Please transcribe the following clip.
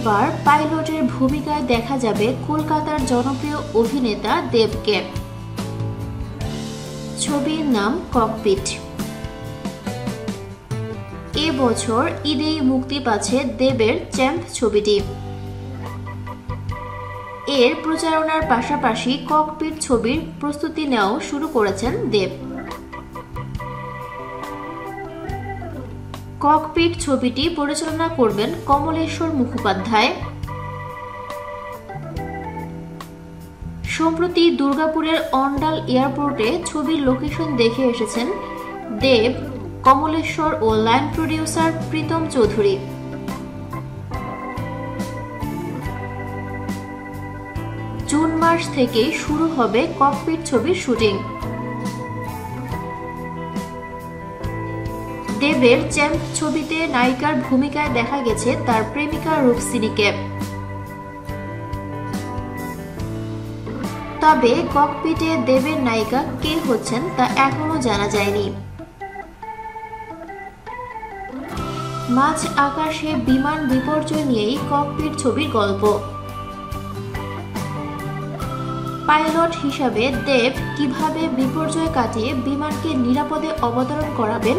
এবার পাইলটের ভূমিকায় দেখা যাবে কলকাতার জনপ্রিয় অভিনেতা দেবকে। ছবির নাম ককপিট। এ বছর ঈদেই মুক্তি পাচ্ছে দেবের চ্যাম্প ছবিটি। এর প্রচারণার পাশাপাশি ককপিট ছবির প্রস্তুতি নেওয়াও শুরু করেছেন দেব। ককপিট ছবিটি পরিচালনা করবেন কমলেশ্বর মুখোপাধ্যায়। সম্প্রতি দুর্গাপুরের অন্ডাল এয়ারপোর্টে ছবির লোকেশন দেখে এসেছেন দেব, কমলেশ্বর ও line producer Pritam Chowdhury. June মাস থেকে শুরু হবে ককপিট ছবির শুটিং। দেবের চ্যাম্প ছবিতে নায়িকার ভূমিকায় দেখা গেছে তার প্রেমিকা রূপসিনীকে। তবে ককপিটে দেবের নায়িকা কে হচ্ছেন তা এখনও জানা যায়নি। মাঝ আকাশে বিমান বিপর্যয় নিয়েই ককপিট ছবির গল্প। পাইলট হিসাবে দেব কীভাবে বিপর্যয় কাটিয়ে বিমানকে নিরাপদে অবতরণ করাবেন